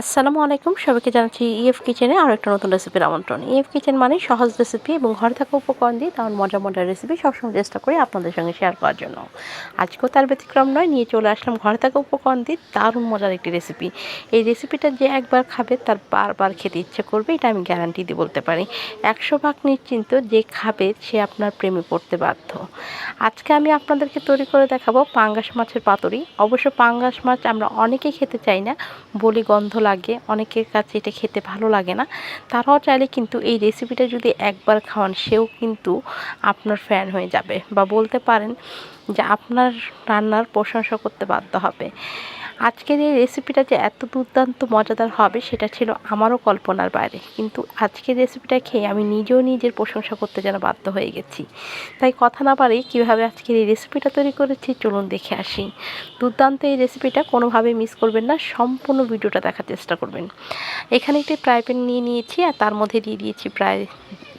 আসসালামু আলাইকুম। সবাইকে জানাচ্ছি ইএফ কিচেনে আরও একটা নতুন রেসিপির আমন্ত্রণ। ইএফ কিচেন মানে সহজ রেসিপি এবং ঘরে থাকা উপকরণ দিয়ে তেমন মজা মজার রেসিপি সবসময় চেষ্টা করি আপনাদের সঙ্গে শেয়ার করার জন্য। আজকেও তার ব্যতিক্রম নয়, নিয়ে চলে আসলাম ঘরে থাকা উপকরণ দিয়ে দারুণ মজার একটি রেসিপি এই রেসিপিটা যে একবার খাবে তার বারবার খেতে ইচ্ছে করবে, এটা আমি গ্যারান্টি দিয়ে বলতে পারি। একশো ভাগ নিশ্চিন্ত যে খাবে, সে আপনার প্রেমে পড়তে বাধ্য। আজকে আমি আপনাদেরকে তৈরি করে দেখাবো পাঙ্গাস মাছের পাতুরি। অবশ্য পাঙ্গাস মাছ আমরা অনেকেই খেতে চাই না, বলি গন্ধ লাগে, অনেকের কাছে এটা খেতে ভালো লাগে না। তারাও চাইলে কিন্তু এই রেসিপিটা যদি একবার খাওয়ান, সেও কিন্তু আপনার ফ্যান হয়ে যাবে। বা বলতে পারেন যে আপনার রান্নার প্রশংসা করতে বাধ্য হবে। আজকের এই রেসিপিটা যে এত দুর্দান্ত, মজাদার হবে সেটা ছিল আমারও কল্পনার বাইরে। কিন্তু আজকের রেসিপিটা খেয়ে আমি নিজেও নিজের প্রশংসা করতে যেন বাধ্য হয়ে গেছি। তাই কথা না পারেই কীভাবে আজকের এই রেসিপিটা তৈরি করেছি চলুন দেখে আসি। দুর্দান্ত এই রেসিপিটা কোনোভাবে মিস করবেন না, সম্পূর্ণ ভিডিওটা দেখার চেষ্টা করবেন। এখানে একটি ফ্রাই প্যান নিয়ে নিয়েছি আর তার মধ্যে দিয়ে দিয়েছি প্রায়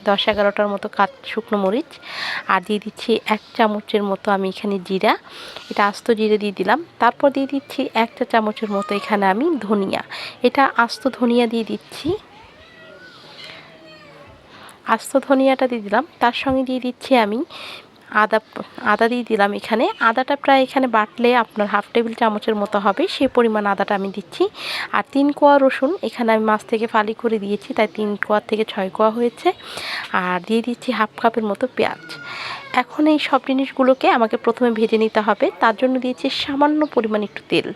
দশ, এগারোটার মতো কাঁচ শুকনো মরিচ। আর দিয়ে দিচ্ছি এক চামচের মতো আমি এখানে জিরা। এটা আস্ত জিরে দিয়ে দিলাম। তারপর দিয়ে দিচ্ছি একটা চামচের মতো এখানে আমি ধনিয়া। এটা আস্ত ধনিয়া দিয়ে দিচ্ছি। আস্ত ধনিয়াটা দিয়ে দিলাম। তার সঙ্গে দিয়ে দিচ্ছি আমি আদা আদা দিয়ে দিলাম এখানে। আদাটা প্রায় এখানে বাটলে আপনার হাফ টেবিল চামচের মতো হবে। সেই পরিমাণ আদাটা আমি দিচ্ছি। আর তিন কোয়া রসুন, এখানে আমি মাছ থেকে ফালি করে দিয়েছি, তাই তিন কোয়া থেকে ছয় কোয়া হয়েছে। আর দিয়ে দিচ্ছি হাফ কাপের মতো পেঁয়াজ। এখন এই সব জিনিসগুলোকে আমাকে প্রথমে ভেজে নিতে হবে। তার জন্য দিয়েছি সামান্য পরিমাণ একটু তেল।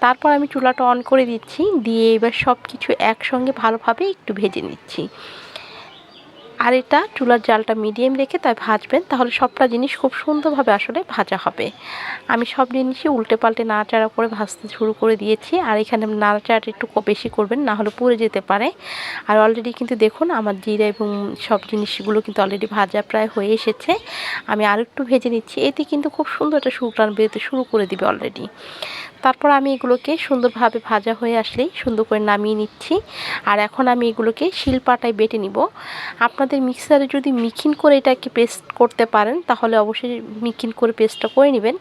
তারপর আমি চুলাটা অন করে দিচ্ছি। দিয়ে এবার সব কিছু একসঙ্গে ভালোভাবে একটু ভেজে নিচ্ছি। আর এটা চুলার জালটা মিডিয়াম রেখে তাই ভাজবেন, তাহলে সবটা জিনিস খুব সুন্দরভাবে আসলে ভাজা হবে। আমি সব জিনিসই উল্টে পাল্টে নাড়াচাড়া করে ভাজতে শুরু করে দিয়েছি, আর এখানে নাড়াচাড়াটা একটু বেশি করবেন, না হলে পুড়ে যেতে পারে। আর অলরেডি কিন্তু দেখুন, আমার জিরা এবং সব জিনিসগুলো কিন্তু অলরেডি ভাজা প্রায় হয়ে এসেছে। আমি আর একটু ভেজে নিচ্ছি, এতে কিন্তু খুব সুন্দর একটা সুগ্রান বেরোতে শুরু করে দিবে অলরেডি তারপর আমি এগুলোকে সুন্দরভাবে ভাজা হয়ে আসলেই সুন্দর করে নামিয়ে নিচ্ছি। আর এখন আমি এগুলোকে শিলপাটায় বেটে নিব। আপনাদের মিক্সারে যদি মিখিন করে এটাকে পেস্ট করতে পারেন, তাহলে অবশ্যই মিখিন করে পেস্টটা করে নেবেন।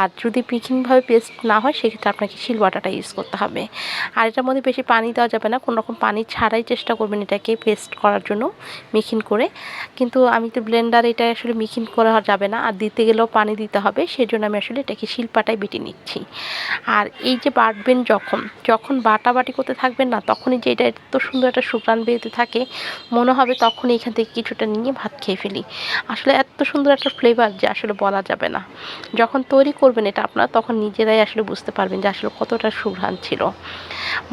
আর যদি মিখিনভাবে পেস্ট না হয়, সেক্ষেত্রে আপনাকে শিল শিলবাটাটা ইউজ করতে হবে। আর এটার মধ্যে বেশি পানি দেওয়া যাবে না, কোনো রকম পানি ছাড়াই চেষ্টা করবেন এটাকে পেস্ট করার জন্য মিখিন করে। কিন্তু আমি তো ব্লেন্ডার এটা আসলে মিখিন করা যাবে না, আর দিতে গেলেও পানি দিতে হবে, সেজন্য আমি আসলে এটাকে শিলপাটায় বেটে নিচ্ছি। আর এই যে বাটবেন যখন যখন বাটাবাটি করতে থাকবেন না, তখনই যে এটা এত সুন্দর একটা সুগ্রান বেরোতে থাকে, মনে হবে তখন এখান থেকে কিছুটা নিয়ে ভাত খেয়ে ফেলি। আসলে এত সুন্দর একটা ফ্লেভার যে আসলে বলা যাবে না। যখন তৈরি করবেন এটা আপনারা, তখন নিজেরাই আসলে বুঝতে পারবেন যে আসলে কতটা সুঘ্রাণ ছিল।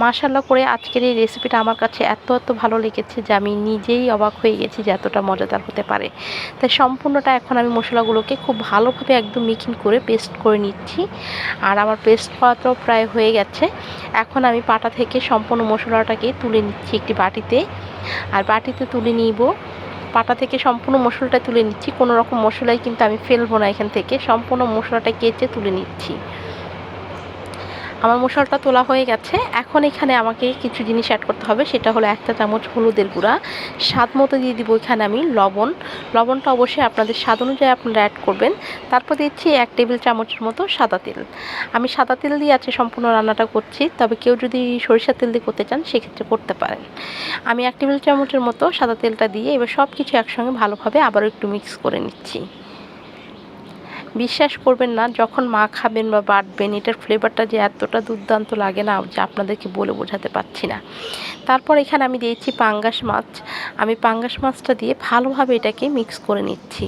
মাশাল্লাহ করে আজকের এই রেসিপিটা আমার কাছে এত এত ভালো লেগেছে যে আমি নিজেই অবাক হয়ে গেছি যে এতটা মজাদার হতে পারে। তাই সম্পূর্ণটা এখন আমি মশলাগুলোকে খুব ভালোভাবে একদম মিকিং করে পেস্ট করে নিচ্ছি। আর আমার পেস্ট করাটাও প্রায় হয়ে গেছে। এখন আমি পাটা থেকে সম্পূর্ণ মশলাটাকে তুলে নিচ্ছি একটি বাটিতে। আর বাটিতে তুলে নিব। পাটা থেকে সম্পূর্ণ মশলাটা তুলে নিচ্ছি। কোনো রকম মশলাই কিন্তু আমি ফেলব না এখান থেকে। সম্পূর্ণ মশলাটা কেচে তুলে নিচ্ছি। আমার মশলাটা তোলা হয়ে গেছে। এখন এখানে আমাকে কিছু জিনিস অ্যাড করতে হবে। সেটা হলো একটা চামচ হলুদের গুঁড়া। স্বাদ মতো দিয়ে দিব এখানে আমি লবণ। লবণটা অবশ্যই আপনাদের স্বাদ অনুযায়ী আপনারা অ্যাড করবেন। তারপর দিচ্ছি এক টেবিল চামচের মতো সাদা তেল। আমি সাদা তেল দিয়ে আছে সম্পূর্ণ রান্নাটা করছি। তবে কেউ যদি সরিষার তেল দিয়ে করতে চান, সেক্ষেত্রে করতে পারেন। আমি এক টেবিল চামচের মতো সাদা তেলটা দিয়ে এবার সব কিছু একসঙ্গে ভালোভাবে আবারও একটু মিক্স করে নিচ্ছি। বিশ্বাস করবেন না, যখন মা খাবেন বা বাটবেন, এটার ফ্লেভারটা যে এতটা দুর্দান্ত লাগে না, যে আপনাদেরকে বলে বোঝাতে পারছি না। তারপর এখানে আমি দিয়েছি পাঙ্গাস মাছ। আমি পাঙ্গাস মাছটা দিয়ে ভালোভাবে এটাকে মিক্স করে নিচ্ছি।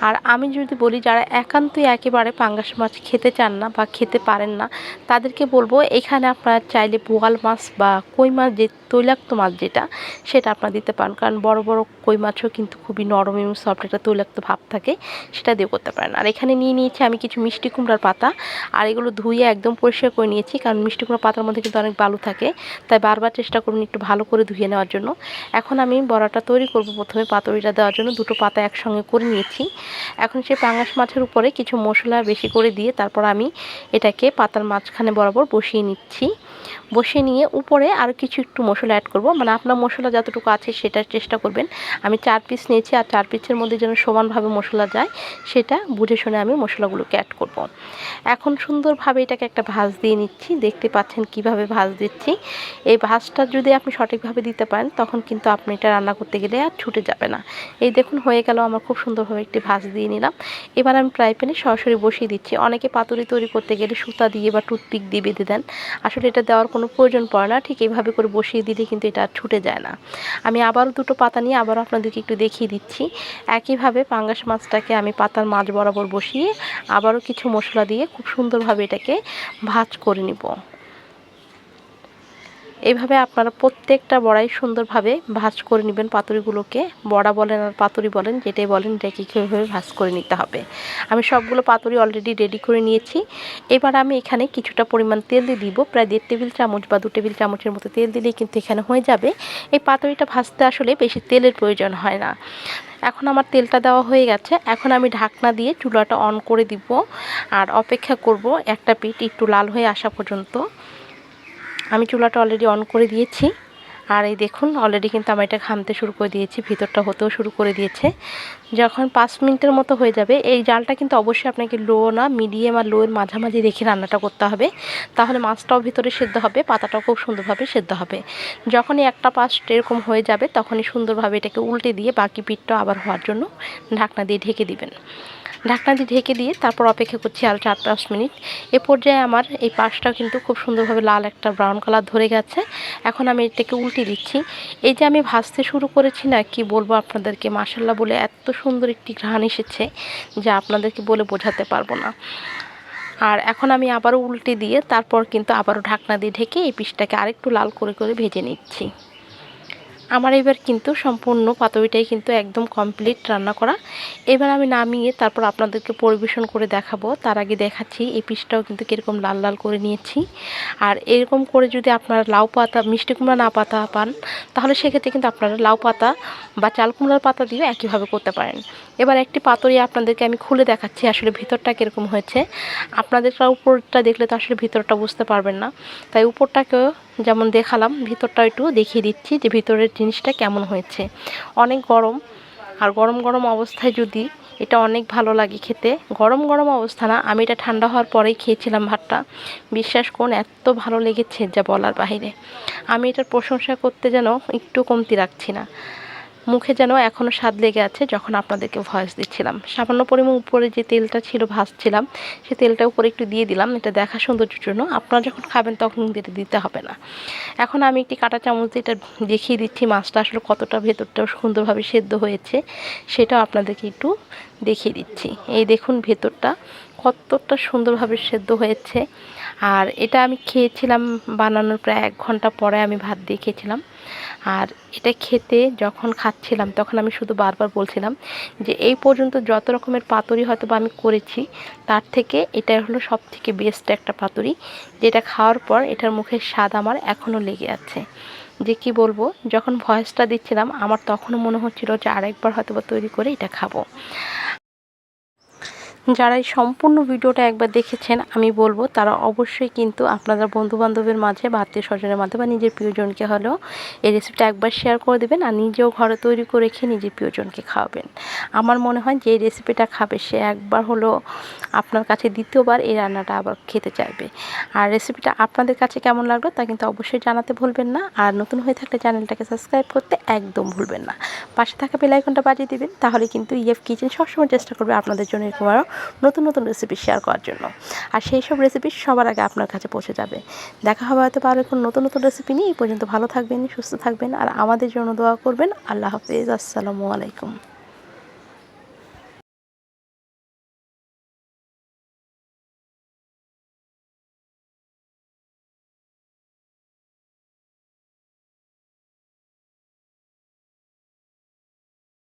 আর আমি যদি বলি, যারা একান্তই একেবারে পাঙ্গাস মাছ খেতে চান না বা খেতে পারেন না, তাদেরকে বলব, এখানে আপনারা চাইলে বোয়াল মাছ বা কই মাছ, যে তৈলাক্ত মাছ যেটা, সেটা আপনারা দিতে পারেন। কারণ বড় বড় কই মাছও কিন্তু খুবই নরম এবং সফট একটা তৈলাক্ত ভাব থাকে, সেটা দিয়ে করতে পারেন। আর এখানে নিয়ে নিয়েছি আমি কিছু মিষ্টি কুমড়ার পাতা। আর এগুলো ধুয়ে একদম পরিষ্কার করে নিয়েছি, কারণ মিষ্টি কুমড়ার পাতার মধ্যে কিন্তু অনেক বালু থাকে। তাই বারবার চেষ্টা করুন একটু ভালো করে ধুয়ে নেওয়ার জন্য। এখন আমি বড়াটা তৈরি করব প্রথমে পাতুরিটা দেওয়ার জন্য, দুটো পাতা একসঙ্গে করে নিয়েছি। এখন সেই পাঙাশ মাছের উপরে কিছু মশলা বেশি করে দিয়ে তারপর আমি এটাকে পাতার মাঝখানে বরাবর বসিয়ে নিচ্ছি। বসিয়ে নিয়ে উপরে আর কিছু একটু মশলা অ্যাড করব। মানে আপনার মশলা যতটুকু আছে সেটার চেষ্টা করবেন। আমি চার পিস নিয়েছি আর চার পিসের মধ্যে যেন সমানভাবে মশলা যায়, সেটা বুঝে শুনে আমি মশলাগুলোকে অ্যাড করব। এখন সুন্দরভাবে এটাকে একটা ভাজ দিয়ে নিচ্ছি। দেখতে পাচ্ছেন কীভাবে ভাজ দিচ্ছি। এই ভাজটা যদি আপনি সঠিকভাবে দিতে পারেন, তখন কিন্তু আপনি এটা রান্না করতে গেলে আর ছুটে যাবে না। এই দেখুন, হয়ে গেল আমার খুব সুন্দরভাবে একটি ভাজ দিয়ে নিলাম। এবার আমি ফ্রাই প্যানে সরাসরি বসিয়ে দিচ্ছি। অনেকে পাতুরি তৈরি করতে গেলে সুতা দিয়ে বা টুথপিক দিয়ে বেঁধে দেন। আসলে এটা দেওয়ার কোনো প্রয়োজন পড়ে না। ঠিক এইভাবে করে বসিয়ে দিলে কিন্তু এটা আর ছুটে যায় না। আমি আবারও দুটো পাতা নিয়ে আবারও আপনাদেরকে একটু দেখিয়ে দিচ্ছি। একইভাবে পাঙ্গাস মাছটাকে আমি পাতার মাছ বরাবর বসিয়ে আবারও কিছু মশলা দিয়ে খুব সুন্দরভাবে এটাকে ভাজ করে নিব। এইভাবে আপনারা প্রত্যেকটা বড়াই সুন্দরভাবে ভাজ করে নেবেন পাতুরিগুলোকে। বড়া বলেন আর পাতুরি বলেন, যেটাই বলেন, এটাকে কীভাবে ভাজ করে নিতে হবে। আমি সবগুলো পাতুরি অলরেডি রেডি করে নিয়েছি। এবার আমি এখানে কিছুটা পরিমাণ তেল দিয়ে দিব। প্রায় দেড় টেবিল চামচ বা দু টেবিল চামচের মতো তেল দিলেই কিন্তু এখানে হয়ে যাবে। এই পাতুরিটা ভাজতে আসলে বেশি তেলের প্রয়োজন হয় না। এখন আমার তেলটা দেওয়া হয়ে গেছে। এখন আমি ঢাকনা দিয়ে চুলাটা অন করে দিব। আর অপেক্ষা করব একটা পিঠ একটু লাল হয়ে আসা পর্যন্ত। আমি চুলাটা অলরেডি অন করে দিয়েছি। আর এই দেখুন অলরেডি কিন্তু আমার এটা ঘামতে শুরু করে দিয়েছি, ভিতরটা হতেও শুরু করে দিয়েছে। যখন পাঁচ মিনিটের মতো হয়ে যাবে, এই জালটা কিন্তু অবশ্যই আপনাকে লো না মিডিয়াম আর লোয়ের মাঝামাঝি রেখে রান্নাটা করতে হবে। তাহলে মাছটাও ভিতরে সেদ্ধ হবে, পাতাটাও খুব সুন্দরভাবে সেদ্ধ হবে। যখনই একটা পাশ এরকম হয়ে যাবে, তখনই সুন্দরভাবে এটাকে উল্টে দিয়ে বাকি পিঠটা আবার হওয়ার জন্য ঢাকনা দিয়ে ঢেকে দিবেন। ঢাকনা দিয়ে ঢেকে দিয়ে তারপর অপেক্ষা করছি আরও চার পাঁচ মিনিট। এ পর্যায়ে আমার এই পাশটা কিন্তু খুব সুন্দরভাবে লাল একটা ব্রাউন কালার ধরে গেছে। এখন আমি এটাকে উল্টে দিচ্ছি। এই যে আমি ভাজতে শুরু করেছি না, কি বলব আপনাদেরকে? মাসাল্লাহ বলে এত সুন্দর একটি ঘ্রাণ এসেছে যা আপনাদেরকে বলে বোঝাতে পারব না। আর এখন আমি আবারও উল্টে দিয়ে তারপর কিন্তু আবারও ঢাকনা দিয়ে ঢেকে এই পিসটাকে আরেকটু লাল করে করে ভেজে নিচ্ছি। আমার এবার কিন্তু সম্পূর্ণ পাতুরিটাই কিন্তু একদম কমপ্লিট রান্না করা। এবার আমি নামিয়ে তারপর আপনাদেরকে পরিবেশন করে দেখাবো। তার আগে দেখাচ্ছি, এই পিসটাও কিন্তু কীরকম লাল লাল করে নিয়েছি। আর এরকম করে যদি আপনারা লাউ পাতা, মিষ্টি কুমড়া না পাতা পান, তাহলে সেক্ষেত্রে কিন্তু আপনারা লাউ পাতা বা চাল কুমড়ার পাতা দিয়ে একইভাবে করতে পারেন। এবার একটি পাতুরি আপনাদেরকে আমি খুলে দেখাচ্ছি, আসলে ভিতরটা কীরকম হয়েছে। আপনাদের উপরটা দেখলে তো আসলে ভিতরটা বুঝতে পারবেন না। তাই উপরটাকেও যেমন দেখালাম ভিতরটা একটু দেখিয়ে দিচ্ছি যে ভিতরের জিনিসটা কেমন হয়েছে। অনেক গরম, আর গরম গরম অবস্থায় যদি এটা অনেক ভালো লাগে খেতে, গরম গরম অবস্থা না, আমি এটা ঠান্ডা হওয়ার পরেই খেয়েছিলাম ভাতটা। বিশ্বাস করুন, এত ভালো লেগেছে যা বলার বাহিরে। আমি এটার প্রশংসা করতে যেন একটু কমতি রাখছি না। মুখে যেন এখনও স্বাদ লেগে আছে যখন আপনাদেরকে ভয়েস দিচ্ছিলাম। সামান্য পরিমাণ উপরে যে তেলটা ছিল, ভাজছিলাম, সে তেলটা উপরে একটু দিয়ে দিলাম। এটা দেখা সৌন্দর্যের জন্য। আপনারা যখন খাবেন তখন এটা দিতে হবে না। এখন আমি একটি কাঁটা চামচ দিয়ে এটা দেখিয়ে দিচ্ছি মাছটা আসলে কতটা ভেতরটাও সুন্দরভাবে সেদ্ধ হয়েছে, সেটাও আপনাদেরকে একটু দেখিয়ে দিচ্ছি। এই দেখুন ভেতরটা। কতটা সুন্দরভাবে সেদ্ধ হয়েছে। আর এটা আমি খেয়েছিলাম বানানোর প্রায় এক ঘণ্টা পরে আমি ভাত দিয়ে খেয়েছিলাম। আর এটা খেতে যখন খাচ্ছিলাম তখন আমি শুধু বারবার বলছিলাম যে এই পর্যন্ত যত রকমের পাতুরি হয়তো বা আমি করেছি, তার থেকে এটা হলো সব থেকে বেস্ট একটা পাতুরি। যেটা খাওয়ার পর এটার মুখের স্বাদ আমার এখনও লেগে আছে। যে কি বলব, যখন ভয়েসটা দিচ্ছিলাম, আমার তখনও মনে হচ্ছিল যে আরেকবার হয়তো বা তৈরি করে এটা খাব। যারা এই সম্পূর্ণ ভিডিওটা একবার দেখেছেন, আমি বলব তারা অবশ্যই কিন্তু আপনাদের বন্ধুবান্ধবের মাঝে বা আত্মীয় স্বজনের মাঝে বা নিজের প্রিয়জনকে হলেও এই রেসিপিটা একবার শেয়ার করে দেবেন আর নিজেও ঘরে তৈরি করে রেখে নিজের প্রিয়জনকে খাওয়াবেন। আমার মনে হয় যে রেসিপিটা খাবে সে একবার হলো আপনার কাছে দ্বিতীয়বার এই রান্নাটা আবার খেতে চাইবে। আর রেসিপিটা আপনাদের কাছে কেমন লাগল তা কিন্তু অবশ্যই জানাতে ভুলবেন না। আর নতুন হয়ে থাকলে চ্যানেলটাকে সাবস্ক্রাইব করতে একদম ভুলবেন না। পাশে থাকা বেলাইকনটা বাজিয়ে দেবেন, তাহলে কিন্তু ইএফ কিচেন সবসময় চেষ্টা করবে আপনাদের জন্য এরকম আরও নতুন নতুন রেসিপি শেয়ার করার জন্য। আর সেই সব রেসিপি সবার আগে আপনার কাছে পৌঁছে যাবে। দেখা হবে হয়তো পারলে কোনো নতুন নতুন রেসিপি নিয়ে। এই পর্যন্ত ভালো থাকবেন, সুস্থ থাকবেন। আর আমাদের জন্য দোয়া করবেন। আল্লাহ হাফিজ। আসসালামু আলাইকুম।